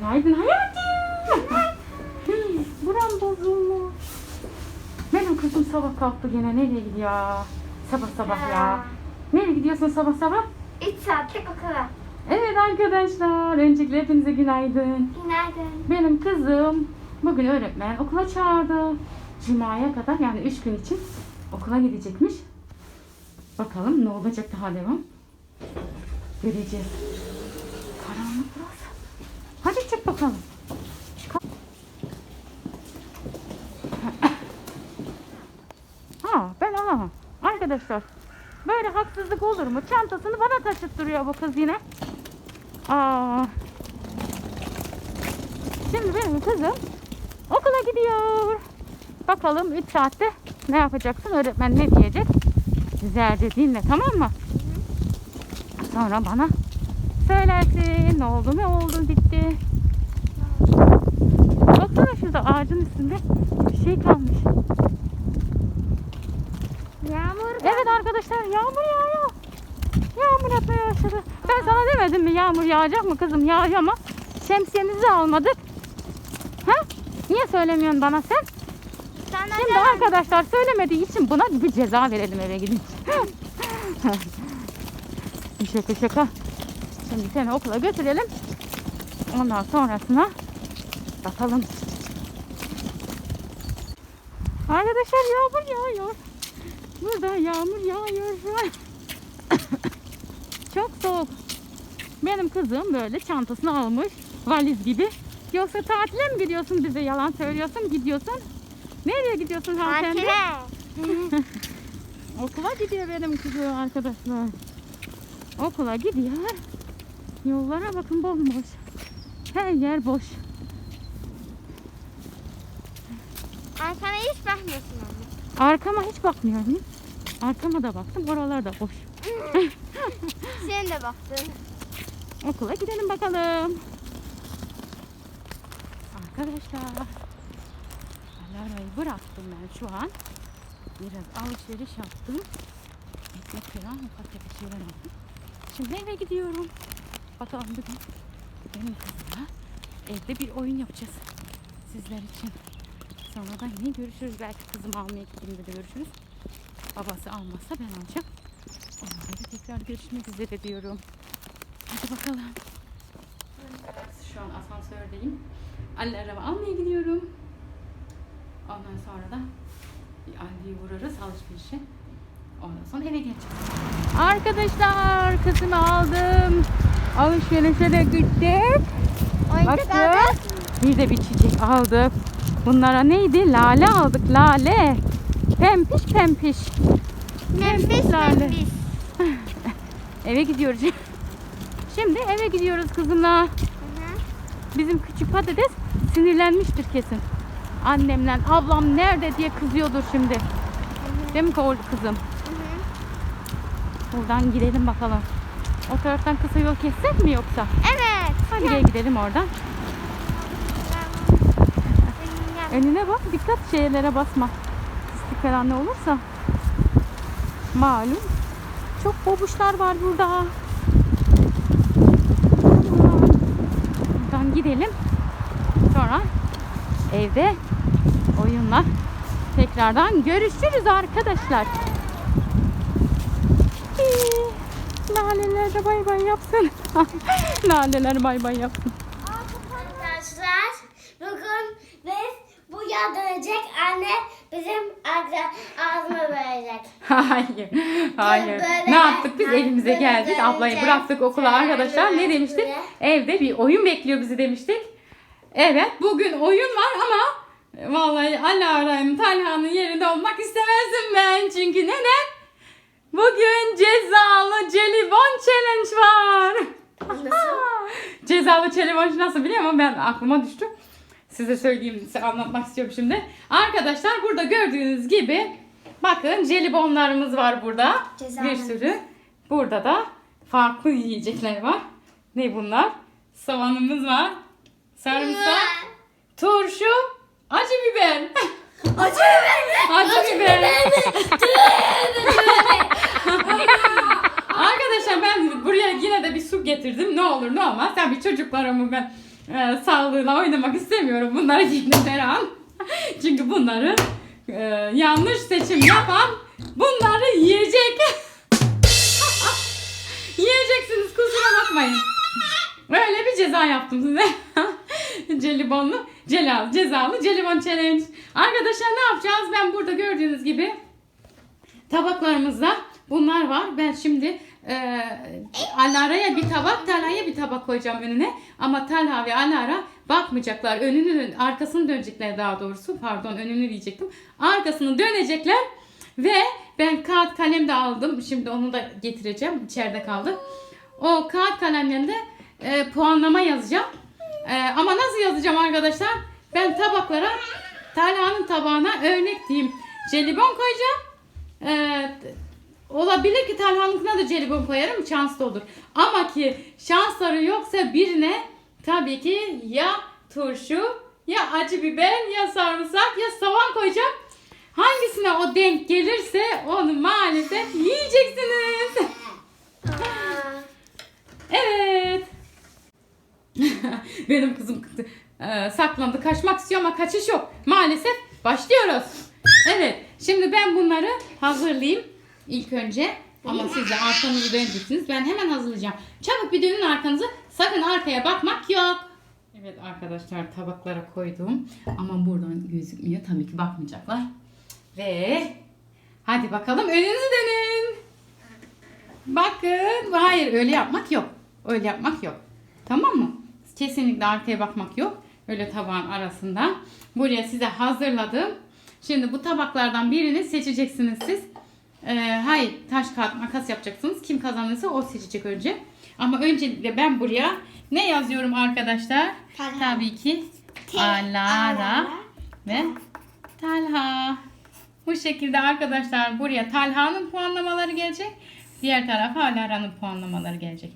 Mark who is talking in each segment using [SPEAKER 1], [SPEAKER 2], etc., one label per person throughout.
[SPEAKER 1] Günaydın hayatım. Hey, Buram bozulmuş. Benim kızım sabah kalktı gene nereye gidiyor? Sabah sabah ya. Nereye gidiyorsun sabah sabah?
[SPEAKER 2] 3 saatlik okula.
[SPEAKER 1] Evet arkadaşlar. Öncelikle hepinize günaydın.
[SPEAKER 2] Günaydın.
[SPEAKER 1] Benim kızım bugün öğretmen okula çağırdı. Cuma'ya kadar yani 3 gün için okula gidecekmiş. Bakalım ne olacak daha devam. Göreceğiz. Bakalım. Ha ben alamam. Arkadaşlar böyle haksızlık olur mu? Çantasını bana taşıttırıyor bu kız yine. Aa, Şimdi benim kızım okula gidiyor. Bakalım 3 saatte ne yapacaksın? Öğretmen ne diyecek? Güzelce dinle tamam mı? Sonra bana söylersin. Ne oldu ne oldu bitti. Baksana şurada ağacın üstünde bir şey kalmış.
[SPEAKER 2] Yağmur.
[SPEAKER 1] Evet arkadaşlar yağmur yağıyor. Yağmur yağmaya başladı. Ben sana demedim mi yağmur yağacak mı kızım? Yağıyor ama şemsiyemizi almadık. Ha? Niye söylemiyorsun bana sen?
[SPEAKER 2] Sana
[SPEAKER 1] Şimdi
[SPEAKER 2] da
[SPEAKER 1] arkadaşlar söylemediği için buna bir ceza verelim eve gidince. şaka şaka. Şimdi seni okula götürelim. Ondan sonrasına bakalım. Arkadaşlar yağmur yağıyor. Burada yağmur yağıyor şu an. Çok soğuk. Benim kızım böyle çantasını almış valiz gibi. Yoksa tatile mi gidiyorsun bize yalan söylüyorsun gidiyorsun. Nereye gidiyorsun hanımefendi?
[SPEAKER 2] tatile.
[SPEAKER 1] Okula gidiyor benim kızım arkadaşlar. Okula gidiyor. Yollara bakın bomboş. Her yer boş.
[SPEAKER 2] Arkana hiç bakmıyorsun anne.
[SPEAKER 1] Arkama hiç bakmıyor muyum? Arkama da baktım. Oralar da boş.
[SPEAKER 2] Sen de baktın.
[SPEAKER 1] Okula gidelim bakalım. Arkadaşlar. Alara'yı bıraktım ben şu an. Biraz alışveriş yaptım. Ekmek falan ufak tefek şeyler aldım. Şimdi eve gidiyorum. Bakalım bugün benim kızımla evde bir oyun yapacağız. Sizler için. Sonra da yine görüşürüz. Belki kızımı almaya gittiğimde de görüşürüz. Babası almazsa ben alacağım. Onlarla tekrar görüşmek üzere diyorum. Hadi bakalım. Şu an asansördeyim. Anne araba almaya gidiyorum. Ondan sonra da bir Aldi'ye uğrarız alışverişe. Ondan sonra eve geleceğiz. Arkadaşlar kızımı aldım. Alışverişe de gittik.
[SPEAKER 2] Aldın.
[SPEAKER 1] Bir de bir çiçek aldık. Bunlara neydi? Lale aldık. Lale. Pempiş pempiş. Lale.
[SPEAKER 2] nefis.
[SPEAKER 1] Eve gidiyoruz. Şimdi eve gidiyoruz kızımla.
[SPEAKER 2] Hı hı.
[SPEAKER 1] Bizim küçük patates sinirlenmiştir kesin. Annemle ablam nerede diye kızıyordur şimdi. Değil mi kızım?
[SPEAKER 2] Hı hı.
[SPEAKER 1] Buradan gidelim bakalım. O taraftan kısa yol kessek mi yoksa?
[SPEAKER 2] Evet.
[SPEAKER 1] Hadi gel gidelim oradan. Önüne bak dikkat şeylere basma. Pislik falan ne olursa. Malum. Çok bobuşlar var burada. Buradan gidelim. Sonra evde oyunla tekrardan görüşürüz arkadaşlar. Laleler bay bay yapsın. Laleler bay bay yapsın.
[SPEAKER 2] Arkadaşlar bugün biz bu anne bizim ağzı- ağzıma verecek.
[SPEAKER 1] Hayır. Hayır.
[SPEAKER 2] Böyle,
[SPEAKER 1] Ne yaptık biz evimize geldik.
[SPEAKER 2] böyle,
[SPEAKER 1] Ablayı bıraktık okula arkadaşlar. Ne demiştik?
[SPEAKER 2] böyle.
[SPEAKER 1] Evde bir oyun bekliyor bizi demiştik. Evet bugün oyun var ama vallahi Alara'nın Talha'nın yerinde olmak istemezdim ben. Çünkü neden? Bugün cezalı jelibon challenge var. cezalı challenge nasıl biliyor musun? Ben aklıma düştü. Size söyleyeyim, size anlatmak istiyorum şimdi. Arkadaşlar burada gördüğünüz gibi bakın jelibonlarımız var burada. Bir
[SPEAKER 2] Cezalarımız.
[SPEAKER 1] sürü. Burada da farklı yiyecekler var. Ne bunlar? Soğanımız var. Sarımsak, turşu, acı biber.
[SPEAKER 2] Acı biber.
[SPEAKER 1] Acı biber. Arkadaşlar ben buraya yine de bir su getirdim. Ne olur ne olmaz. Tabii çocuklarımı ben e, sağlığına oynamak istemiyorum bunları giydim her an. Çünkü bunları e, yanlış seçim yapan bunları yiyecek. Yiyeceksiniz kusura bakmayın. Böyle bir ceza yaptım size. Jelibonlu, celal, cezalı jelibon challenge. Arkadaşlar ne yapacağız? Ben burada gördüğünüz gibi tabaklarımızda bunlar var. Ben şimdi e, Alara'ya bir tabak, Talha'ya bir tabak koyacağım önüne. Ama Talha ve Alara bakmayacaklar. Önünü, arkasını dönecekler daha doğrusu. Pardon önünü diyecektim. Arkasını dönecekler. Ve ben kağıt kalem de aldım. Şimdi onu da getireceğim. İçeride kaldı. O kağıt kalemlerinde e, puanlama yazacağım. E, ama nasıl yazacağım arkadaşlar? Ben tabaklara Talha'nın tabağına örnek diyeyim. Jelibon koyacağım. Ee, olabilir ki Talhan'ınkına da jelibon koyarım şanslı olur. Ama ki şansları yoksa birine tabii ki ya turşu ya acı biber ya sarımsak ya soğan koyacağım. Hangisine o denk gelirse onu maalesef yiyeceksiniz. Evet. Benim kızım e, saklandı kaçmak istiyor ama kaçış yok. Maalesef başlıyoruz. Evet şimdi ben bunları hazırlayayım ilk önce. Ama siz de arkanızı döneceksiniz. Ben hemen hazırlayacağım. Çabuk bir dönün arkanızı. Sakın arkaya bakmak yok. Evet arkadaşlar tabaklara koydum. Ama buradan gözükmüyor. Tabii ki bakmayacaklar. Ve hadi bakalım önünüzü dönün. Bakın. Hayır öyle yapmak yok. Öyle yapmak yok. Tamam mı? Kesinlikle arkaya bakmak yok. Öyle tabağın arasında. Buraya size hazırladım. Şimdi bu tabaklardan birini seçeceksiniz siz. Ee, hayır taş kağıt makas yapacaksınız. Kim kazanırsa o seçecek önce. Ama öncelikle ben buraya ne yazıyorum arkadaşlar?
[SPEAKER 2] Talha.
[SPEAKER 1] Tabii ki
[SPEAKER 2] Te-
[SPEAKER 1] Alara ve Talha. Bu şekilde arkadaşlar buraya Talha'nın puanlamaları gelecek. Diğer tarafa Alara'nın puanlamaları gelecek.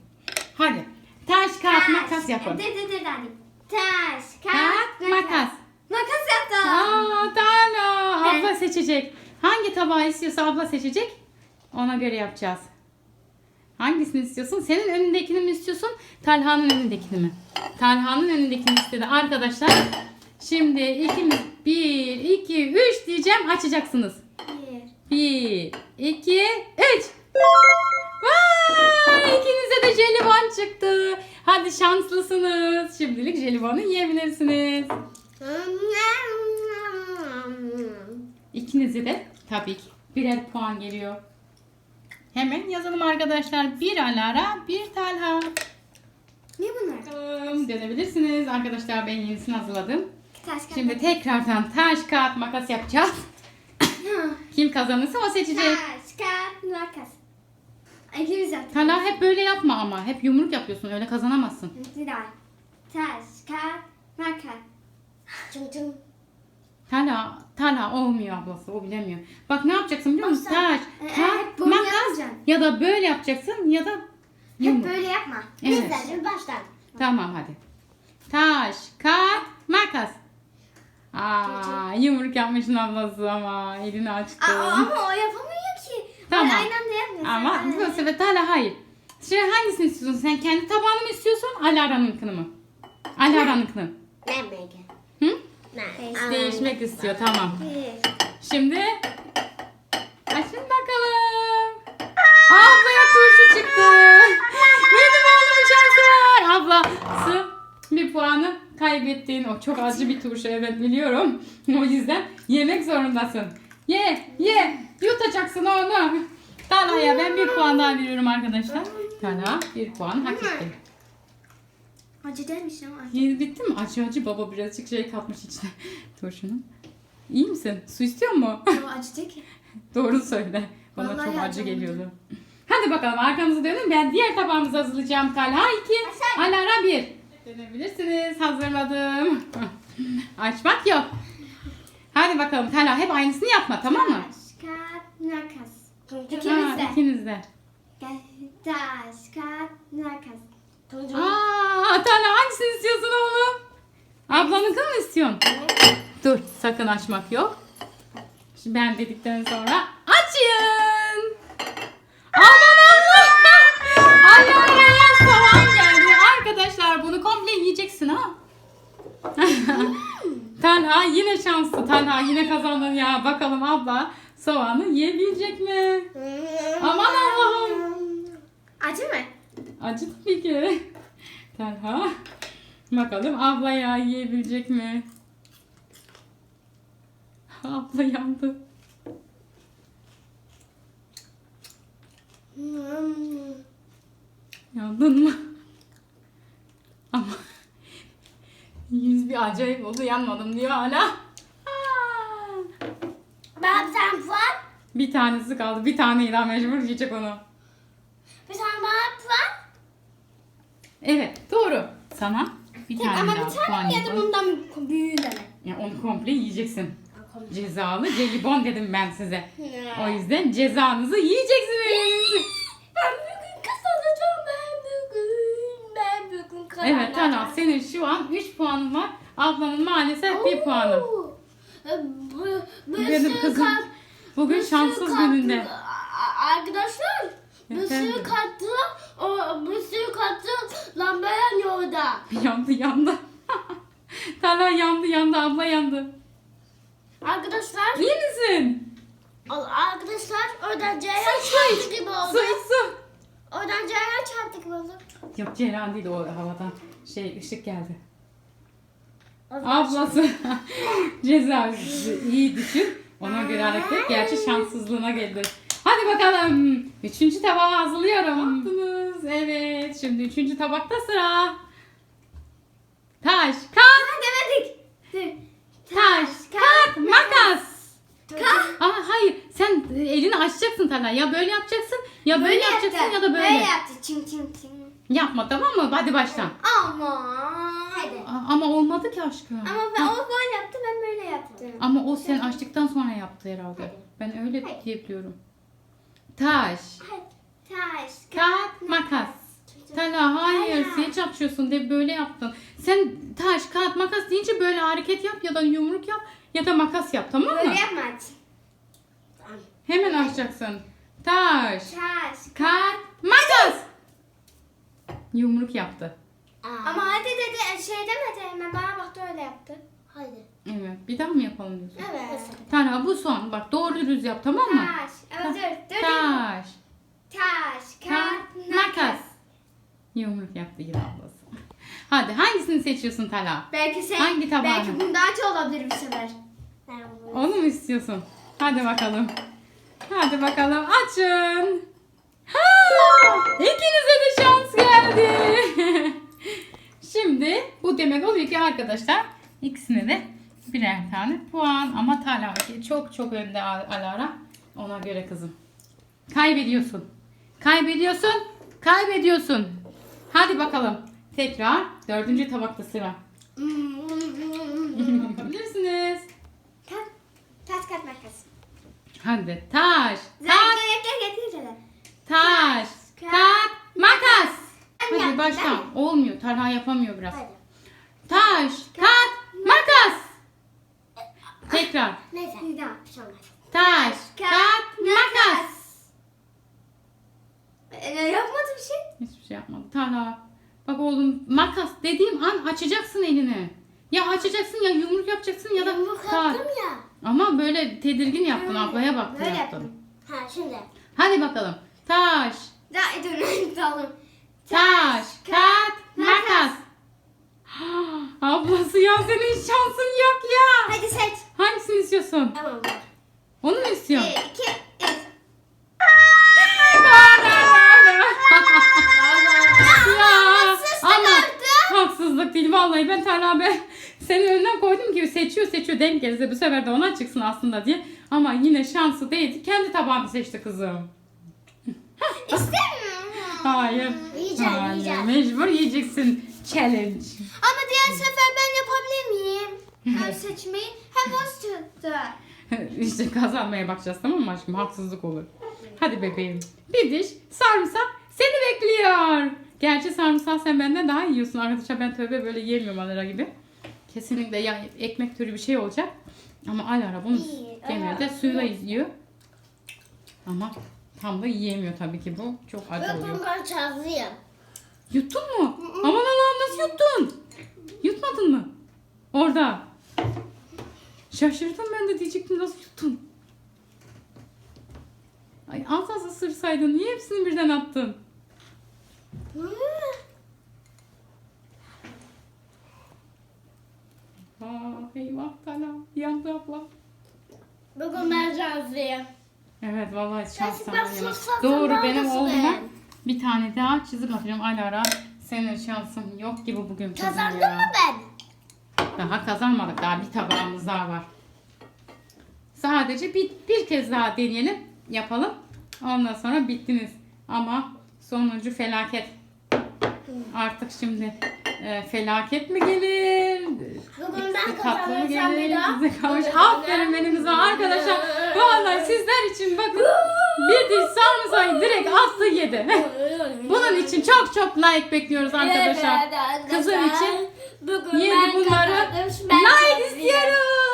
[SPEAKER 1] Hadi taş kağıt makas yapın.
[SPEAKER 2] Dur dur dur hadi. Taş,
[SPEAKER 1] Kağıt makas.
[SPEAKER 2] Makas yaptım.
[SPEAKER 1] Aa Talha abla seçecek. Hangi tabağı istiyorsa abla seçecek. Ona göre yapacağız. Hangisini istiyorsun? Senin önündekini mi istiyorsun? Talha'nın önündekini mi? Talha'nın önündekini istedi. Arkadaşlar şimdi ikimiz 1, 2, 3 diyeceğim açacaksınız.
[SPEAKER 2] Bir.
[SPEAKER 1] 1, 2, 3. Vay! İkinize de jelibon çıktı. Hadi şanslısınız. Şimdilik jelibonu yiyebilirsiniz. İkinize de tabii ki birer puan geliyor. Hemen yazalım arkadaşlar. Bir Alara, bir Talha.
[SPEAKER 2] Ne bunlar?
[SPEAKER 1] Bakalım, Dönebilirsiniz. Arkadaşlar ben yenisini hazırladım.
[SPEAKER 2] Taş kağıt.
[SPEAKER 1] Şimdi tekrardan taş, kağıt, makas yapacağız. Kim kazanırsa o seçecek.
[SPEAKER 2] Taş, kağıt, makas. İkimiz yaptık.
[SPEAKER 1] Talha hep böyle yapma ama. Hep yumruk yapıyorsun. Öyle kazanamazsın.
[SPEAKER 2] Bir daha. Taş, kağıt, makas. Çum çum.
[SPEAKER 1] Talha, Talha olmuyor ablası. O bilemiyor. Bak ne yapacaksın biliyor musun? Taş, kağıt,
[SPEAKER 2] hep böyle
[SPEAKER 1] makas. Ya da böyle yapacaksın ya da
[SPEAKER 2] Hep
[SPEAKER 1] yumruk.
[SPEAKER 2] böyle yapma.
[SPEAKER 1] Evet.
[SPEAKER 2] Şimdi baştan.
[SPEAKER 1] Tamam hadi. Taş, kağıt, makas. Aa, yumruk yapmışsın ablası ama elini açtı.
[SPEAKER 2] Aa, ama o yapamıyor ki.
[SPEAKER 1] Tamam.
[SPEAKER 2] Ay, Aynı anda yapmıyor.
[SPEAKER 1] Ama bu sefer hala hayır. Şimdi hangisini istiyorsun? Sen kendi tabağını mı istiyorsun? Alara'nınkını mı? Alara'nınkını.
[SPEAKER 2] Ne mega?
[SPEAKER 1] Değişmek istiyor tamam. Şimdi açın bakalım. Ablaya turşu çıktı. Benim oğlumun şansı var. Ablası bir puanı kaybettin. O çok acı bir turşu evet biliyorum. O yüzden yemek zorundasın. Ye ye yutacaksın onu. Talha'ya ben bir puan daha veriyorum arkadaşlar. Talha bir puan hak etti.
[SPEAKER 2] Acı demiş ama.
[SPEAKER 1] Yeni bitti mi? Acı acı baba birazcık şey katmış içine turşunun. İyi misin? Su istiyor mu?
[SPEAKER 2] O acı değil ki.
[SPEAKER 1] Doğru söyle. Bana
[SPEAKER 2] Vallahi
[SPEAKER 1] çok acı geliyordu. Hadi bakalım arkamızı dönün. Ben diğer tabağımızı hazırlayacağım. Talha 2,
[SPEAKER 2] Sen-
[SPEAKER 1] Alara 1. Dönebilirsiniz. Hazırladım. Açmak yok. Hadi bakalım Talha hep aynısını yapma tamam mı?
[SPEAKER 2] Taş, kağıt, makas.
[SPEAKER 1] Ha,
[SPEAKER 2] İkimiz de.
[SPEAKER 1] ikiniz de.
[SPEAKER 2] Taş, kağıt, makas.
[SPEAKER 1] Aa, Talha hangisini istiyorsun oğlum? Ablanınkini mi istiyorsun? Dur sakın açmak yok. Şimdi ben dedikten sonra açın. Aman Allah. Alara'ya soğan geldi. Arkadaşlar bunu komple yiyeceksin ha. Talha yine şanslı. Talha yine kazandın ya. Bakalım abla soğanı yiyebilecek mi? Aman Allah'ım.
[SPEAKER 2] Acı mı?
[SPEAKER 1] Acı tabii ki. Talha. Bakalım abla ya yiyebilecek mi? Abla yandı. Yandın mı? Ama yüz bir acayip oldu yanmadım diyor hala.
[SPEAKER 2] Ben tane puan.
[SPEAKER 1] Bir tanesi kaldı. Bir taneyi daha mecbur yiyecek onu.
[SPEAKER 2] Bir tane bana puan.
[SPEAKER 1] Evet doğru. Sana bir tane
[SPEAKER 2] Ama
[SPEAKER 1] daha
[SPEAKER 2] bir tane mi
[SPEAKER 1] yapalım.
[SPEAKER 2] yedim bundan büyüğünden.
[SPEAKER 1] Ya onu komple yiyeceksin. Cezalı jelibon dedim ben size. O yüzden cezanızı yiyeceksiniz.
[SPEAKER 2] Ben bugün kazanacağım ben bugün. Ben bugün kazanacağım.
[SPEAKER 1] Evet Talha senin şu an 3 puanın var. Ablanın maalesef 1 puanı.
[SPEAKER 2] Oo. Bu, bu
[SPEAKER 1] Benim
[SPEAKER 2] sürü
[SPEAKER 1] kızım
[SPEAKER 2] kart-
[SPEAKER 1] bugün
[SPEAKER 2] bir sürü
[SPEAKER 1] şanssız gününde.
[SPEAKER 2] A- Arkadaşlar
[SPEAKER 1] Efendim?
[SPEAKER 2] sürü kartı o bir sürü kartı lamba yanıyor orada.
[SPEAKER 1] Yandı yandı. Talha yandı yandı abla yandı.
[SPEAKER 2] Arkadaşlar
[SPEAKER 1] İyi misin?
[SPEAKER 2] arkadaşlar oradan Ceyhan çarptı gibi
[SPEAKER 1] Su
[SPEAKER 2] oldu.
[SPEAKER 1] iç su.
[SPEAKER 2] Oradan Ceyhan çarptı gibi oldu.
[SPEAKER 1] Yok Ceylan değil o havadan şey ışık geldi. Ablası ceza iyi düşün. Ona göre hareket. Gerçi şanssızlığına geldi. Hadi bakalım. Üçüncü tabağı hazırlıyorum. Yaptınız. Evet. Şimdi üçüncü tabakta sıra. Taş, kağıt,
[SPEAKER 2] Ha, demedik.
[SPEAKER 1] Taş, kağıt, makas.
[SPEAKER 2] Ka-
[SPEAKER 1] Ama hayır sen elini açacaksın Talha. Ya böyle yapacaksın ya böyle, yapacaksın
[SPEAKER 2] yaptı.
[SPEAKER 1] ya da böyle.
[SPEAKER 2] Böyle yaptı. Çing çing çing.
[SPEAKER 1] Yapma tamam mı? Hadi başla.
[SPEAKER 2] Ama. Hadi.
[SPEAKER 1] Ama olmadı ki aşkım.
[SPEAKER 2] Ama ben o böyle yaptı ben böyle yaptım.
[SPEAKER 1] Ama o sen açtıktan sonra yaptı herhalde. Ben öyle
[SPEAKER 2] Hayır.
[SPEAKER 1] diyebiliyorum. Taş.
[SPEAKER 2] Taş.
[SPEAKER 1] kağıt, makas. Talha hayır sen hiç açıyorsun de böyle yaptın. Sen taş, kağıt, makas deyince böyle hareket yap ya da yumruk yap ya da makas yap tamam mı?
[SPEAKER 2] Böyle yapma hadi.
[SPEAKER 1] Hemen açacaksın. Taş,
[SPEAKER 2] Taş.
[SPEAKER 1] kağıt, makas. Yumruk yaptı.
[SPEAKER 2] Ama hadi dedi şey demedi hemen bana baktı öyle yaptı. Hadi.
[SPEAKER 1] Evet. Bir daha mı yapalım diyorsun?
[SPEAKER 2] Evet.
[SPEAKER 1] Talha bu son. Bak doğru düz yap tamam mı?
[SPEAKER 2] Taş. Dur. dur.
[SPEAKER 1] Taş,
[SPEAKER 2] Taş.
[SPEAKER 1] kağıt, makas. Yumruk yaptı yine ablası. Hadi hangisini seçiyorsun Talha?
[SPEAKER 2] Belki sen.
[SPEAKER 1] Hangi tabağını?
[SPEAKER 2] Belki bunda acı olabilir bir sefer.
[SPEAKER 1] Onu mu istiyorsun? Hadi bakalım. Hadi bakalım açın. Ha! İkinize de şans geldi. Şimdi bu demek oluyor ki arkadaşlar ikisine de birer tane puan. Ama Talha çok çok önde Al- Alara. Ona göre kızım. Kaybediyorsun. Kaybediyorsun. Kaybediyorsun. Hadi bakalım. Tekrar dördüncü tabakta sıra. Yapabilirsiniz.
[SPEAKER 2] Taş. Taş kağıt makas.
[SPEAKER 1] Hadi taş, taş, taş,
[SPEAKER 2] Kağıt,
[SPEAKER 1] kağıt, makas. Hadi başla. Olmuyor. Talha yapamıyor biraz. Taş. Tekrar.
[SPEAKER 2] Neyse. Bir daha bir olmaz.
[SPEAKER 1] Taş, kağıt, makas.
[SPEAKER 2] Ee, yapmadı bir şey.
[SPEAKER 1] Hiçbir şey yapmadı. Talha. Bak oğlum makas dediğim an açacaksın elini. Ya açacaksın ya yumruk yapacaksın ya da
[SPEAKER 2] Yumruk
[SPEAKER 1] Ta-
[SPEAKER 2] yaptım ya.
[SPEAKER 1] Ama böyle tedirgin yaptın ablaya bak
[SPEAKER 2] Böyle
[SPEAKER 1] yaptın.
[SPEAKER 2] yaptım. Ha şimdi.
[SPEAKER 1] Hadi bakalım. Taş,
[SPEAKER 2] Daha dur tamam.
[SPEAKER 1] Taş, kağıt, makas. Ablası ya senin şansın yok ya.
[SPEAKER 2] Hadi seç.
[SPEAKER 1] Hangisini istiyorsun?
[SPEAKER 2] Tamam.
[SPEAKER 1] Onu mu istiyorsun?
[SPEAKER 2] Bir, iki, üç.
[SPEAKER 1] ya ama haksızlık değil vallahi ben Talha be senin önünden koydum ki seçiyor seçiyor denk gelirse bu sefer de ona çıksın aslında diye ama yine şansı değildi kendi tabağını seçti kızım.
[SPEAKER 2] İstemiyorum.
[SPEAKER 1] Hayır.
[SPEAKER 2] Yiyeceğim,
[SPEAKER 1] Hayır,
[SPEAKER 2] yiyeceğim.
[SPEAKER 1] Mecbur yiyeceksin. Challenge.
[SPEAKER 2] Ama diğer sefer ben yapabilir miyim? Seçmeyi hem o çıktı.
[SPEAKER 1] işte kazanmaya bakacağız tamam mı aşkım? Haksızlık olur. Hadi bebeğim. Bir diş sarımsak seni bekliyor. Gerçi sarımsak sen benden daha yiyorsun arkadaşlar. Ben tövbe böyle yiyemiyorum Alara gibi. Kesinlikle ya ekmek türü bir şey olacak. Ama Alara bunu
[SPEAKER 2] İyi,
[SPEAKER 1] genelde
[SPEAKER 2] evet.
[SPEAKER 1] suyla yiyor. Ama tam da yiyemiyor tabii ki bu. Çok acı oluyor.
[SPEAKER 2] bundan çazlıyım.
[SPEAKER 1] Yuttun mu? Aman Allah'ım nasıl yuttun? Yutmadın mı? Orada. Şaşırdım ben de diyecektim nasıl yuttun? Ay az az ısırsaydın. Niye hepsini birden attın? Aa, eyvah Tala. Yandı abla.
[SPEAKER 2] Bugün ben.
[SPEAKER 1] Evet vallahi şans
[SPEAKER 2] Gerçekten
[SPEAKER 1] sana yana.
[SPEAKER 2] sus,
[SPEAKER 1] Doğru benim oğluma bir tane daha çizim atacağım. Alara senin şansın yok gibi bugün kızım
[SPEAKER 2] Kazandın
[SPEAKER 1] ya.
[SPEAKER 2] mı ben?
[SPEAKER 1] Daha kazanmadık. Daha bir tabağımız daha var. Sadece bir, bir kez daha deneyelim. Yapalım. Ondan sonra bittiniz. Ama sonuncu felaket. Artık şimdi e, felaket mi gelir?
[SPEAKER 2] Bugün ben
[SPEAKER 1] İkisi tatlı mı
[SPEAKER 2] kazanırsam bir
[SPEAKER 1] gelir?
[SPEAKER 2] daha.
[SPEAKER 1] Size kalmış. Aferin
[SPEAKER 2] ben-
[SPEAKER 1] benim kızıma arkadaşlar. Vallahi sizler için bakın. Bir diş sarımsağı direkt attı yedi. Bunun için çok çok like bekliyoruz arkadaşlar. Kızım için yedi bunları. Like istiyoruz.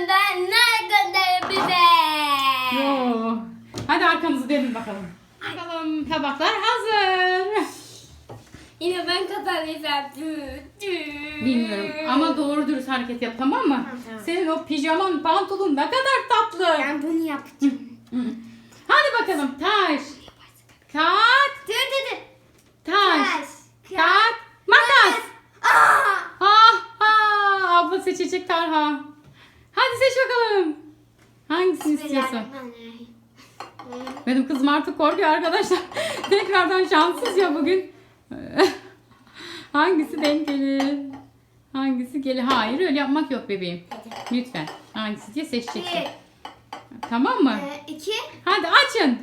[SPEAKER 2] Üstünden ne gönderin bize?
[SPEAKER 1] Yo. Hadi arkamızı dönün bakalım. Bakalım tabaklar hazır.
[SPEAKER 2] Yine ben kazanırsam.
[SPEAKER 1] Bilmiyorum ama doğru dürüst hareket yap tamam mı?
[SPEAKER 2] Tamam.
[SPEAKER 1] Senin o pijaman pantolon ne kadar tatlı.
[SPEAKER 2] Ben bunu yapacağım.
[SPEAKER 1] Hadi bakalım taş, kağıt,
[SPEAKER 2] Dur dur dur.
[SPEAKER 1] taş, kağıt, makas.
[SPEAKER 2] Aa!
[SPEAKER 1] Ha ha abla seçecek Tarha. Hadi seç bakalım. Hangisini istiyorsun? Benim kızım artık korkuyor arkadaşlar. Tekrardan şanssız ya bugün. Hangisi denk gelir? Hangisi gelir? Hayır öyle yapmak yok bebeğim. Lütfen. Hangisi diye seçeceksin. Tamam mı?
[SPEAKER 2] e, iki.
[SPEAKER 1] Hadi açın.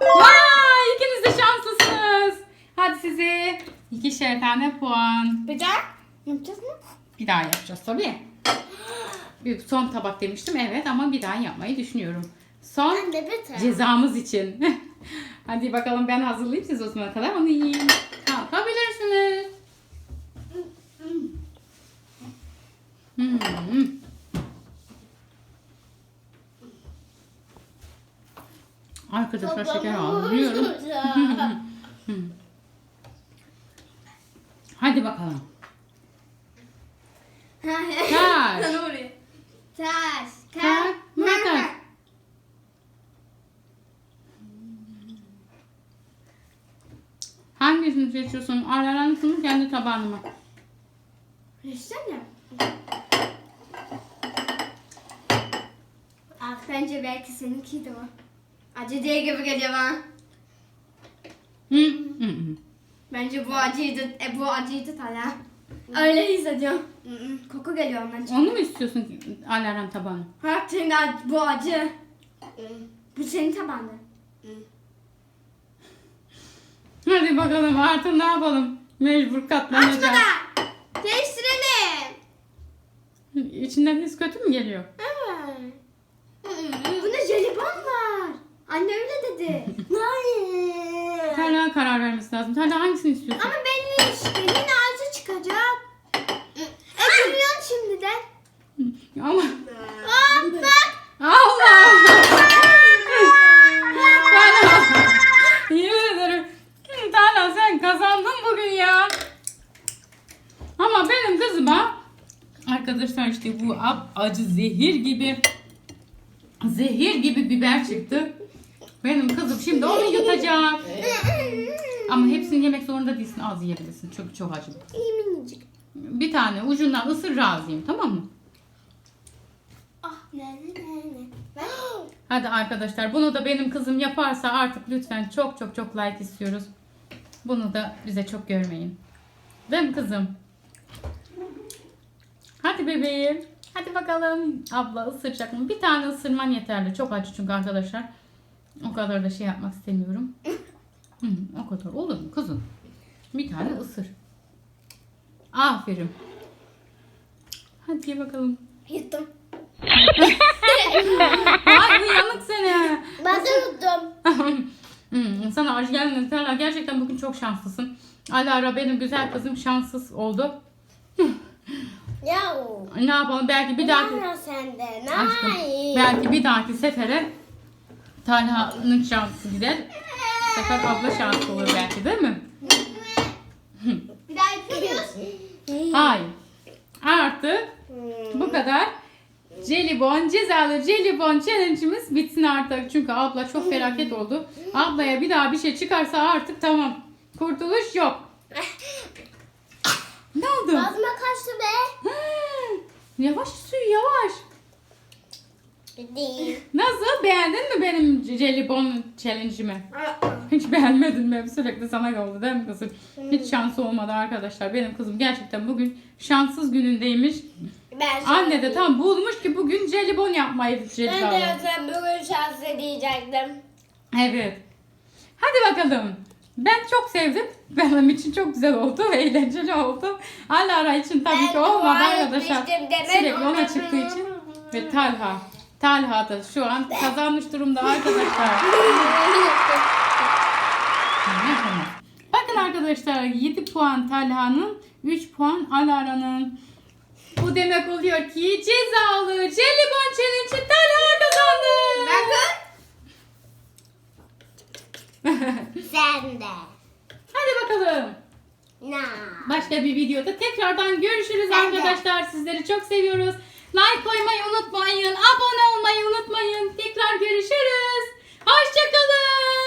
[SPEAKER 1] Vay ikiniz de şanslısınız. Hadi size ikişer tane puan.
[SPEAKER 2] Bir daha. Yapacağız mı?
[SPEAKER 1] Bir daha yapacağız tabii. Bir son tabak demiştim evet ama bir daha yapmayı düşünüyorum. Son
[SPEAKER 2] bir tane.
[SPEAKER 1] cezamız için. Hadi bakalım ben hazırlayayım siz o zamana kadar onu yiyin. Kalkabilirsiniz. Hmm. Arkadaşlar şeker almıyorum. Hadi bakalım. Taş.
[SPEAKER 2] Sana oraya. Taş,
[SPEAKER 1] Kağıt,
[SPEAKER 2] kağıt,
[SPEAKER 1] makas.
[SPEAKER 2] makas.
[SPEAKER 1] Hangisini seçiyorsun? Aralarını mı kendi tabağını mı?
[SPEAKER 2] Versene. Ah bence belki seninkiydi o. Acı değil gibi geliyor bana.
[SPEAKER 1] Hı? Hı hı.
[SPEAKER 2] Bence bu acıydı. E, bu acıydı Tala. Öyle hissediyorum. Koku geliyor ondan.
[SPEAKER 1] Onu mu istiyorsun ki alarm tabağını?
[SPEAKER 2] Ha senin ac- bu acı. Bu senin tabandı.
[SPEAKER 1] Hadi bakalım artık ne yapalım? Mecbur
[SPEAKER 2] Açma
[SPEAKER 1] katlanacağız.
[SPEAKER 2] da. Değiştirelim.
[SPEAKER 1] İçinden his kötü mü geliyor?
[SPEAKER 2] Evet. Bunda jelibon var. Anne öyle dedi. Hayır.
[SPEAKER 1] Hala karar vermesi lazım. Hala hangisini istiyorsun?
[SPEAKER 2] Ama belli işte. Yine acı çıkacak. E görüyorsun şimdiden.
[SPEAKER 1] Ama
[SPEAKER 2] Aa, bak.
[SPEAKER 1] Allah! Kazandın bugün ya. Ama benim kızıma arkadaşlar işte bu acı zehir gibi zehir gibi biber çıktı. Benim kızım şimdi onu yutacak. Ama hepsini yemek zorunda değilsin. Az yiyebilirsin. Çünkü çok acı.
[SPEAKER 2] Minicik.
[SPEAKER 1] Bir tane ucundan ısır razıyım tamam mı?
[SPEAKER 2] Ah ne ne ne.
[SPEAKER 1] Hadi arkadaşlar bunu da benim kızım yaparsa artık lütfen çok çok çok like istiyoruz. Bunu da bize çok görmeyin. Değil mi kızım? Hadi bebeğim. Hadi bakalım. Abla ısıracak mı? Bir tane ısırman yeterli. Çok acı çünkü arkadaşlar. O kadar da şey yapmak istemiyorum. Hı, o kadar olur mu kızım? Bir tane ısır. Aferin. Hadi ye bakalım.
[SPEAKER 2] Yuttum.
[SPEAKER 1] Ay uyanık seni.
[SPEAKER 2] Ben de yuttum.
[SPEAKER 1] Hmm, Sana acı gelmedi. Tala gerçekten bugün çok şanslısın. Alara benim güzel kızım şanssız oldu.
[SPEAKER 2] Ya.
[SPEAKER 1] Ne yapalım belki bir dahaki
[SPEAKER 2] sende?
[SPEAKER 1] aşkım,
[SPEAKER 2] Hayır.
[SPEAKER 1] belki bir dahaki sefere Talha'nın şansı gider. Bu sefer abla şanslı olur belki değil mi?
[SPEAKER 2] Bir daha yapıyoruz.
[SPEAKER 1] Hayır. Artık kadar Jelibon cezalı Jelibon challenge'ımız bitsin artık. Çünkü abla çok felaket oldu. Ablaya bir daha bir şey çıkarsa artık tamam. Kurtuluş yok. Ne oldu?
[SPEAKER 2] Ağzıma kaçtı be.
[SPEAKER 1] yavaş suyu yavaş.
[SPEAKER 2] Değil.
[SPEAKER 1] Nasıl? Beğendin mi benim Jelibon challenge'ımı? Hiç beğenmedin mi? Sürekli sana oldu değil mi kızım? Hiç şansı olmadı arkadaşlar. Benim kızım gerçekten bugün şanssız günündeymiş.
[SPEAKER 2] Ben
[SPEAKER 1] Anne de tam bulmuş ki bugün jelibon yapmayı
[SPEAKER 2] Ben de zaten bugün şanslı diyecektim.
[SPEAKER 1] Evet. Hadi bakalım. Ben çok sevdim. Benim için çok güzel oldu. Eğlenceli oldu. Alara için tabii
[SPEAKER 2] Ben
[SPEAKER 1] ki olmadı arkadaşlar. Sürekli ona çıktığı için. Ve Talha. Talha da şu an kazanmış durumda arkadaşlar. Bakın arkadaşlar 7 puan Talha'nın 3 puan Alara'nın. Bu demek oluyor ki cezalı jelibon challenge'ı Talha kazandı. Bakın.
[SPEAKER 2] Sen de.
[SPEAKER 1] Hadi bakalım.
[SPEAKER 2] Na.
[SPEAKER 1] Başka bir videoda tekrardan görüşürüz
[SPEAKER 2] ben
[SPEAKER 1] arkadaşlar. De. Sizleri çok seviyoruz. Like koymayı unutmayın. Abone olmayı unutmayın. Tekrar görüşürüz. Hoşçakalın.